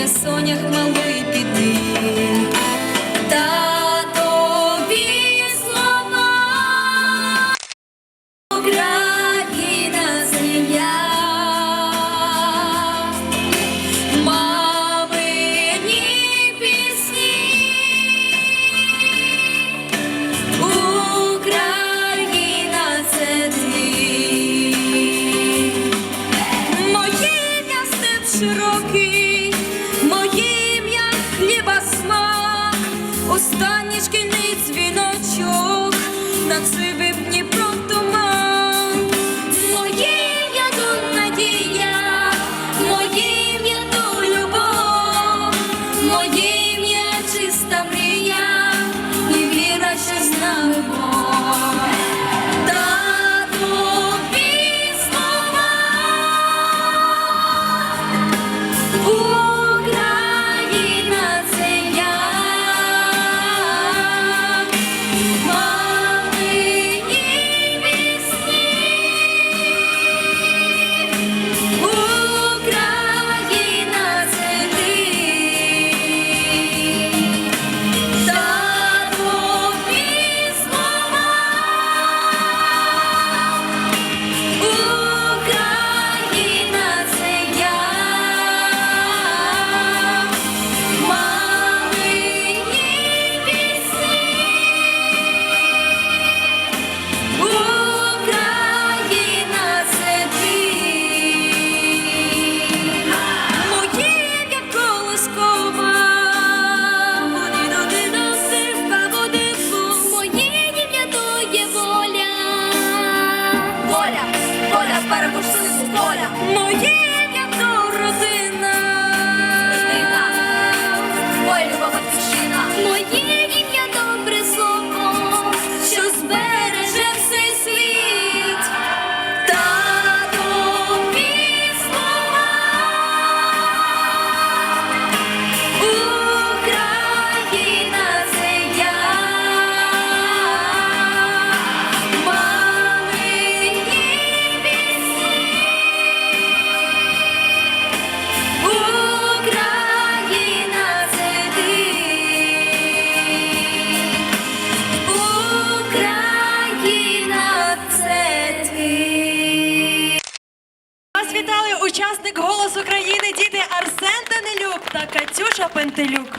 я сонях малий. останній шкільний дзвіночок над сивим Дніпром туман. Моє ім'я тут надія, моє ім'я тут любов, моє переможців з поля. Ну, Мої учасник Голос України діти Арсен Данилюк та Катюша Пентелюк.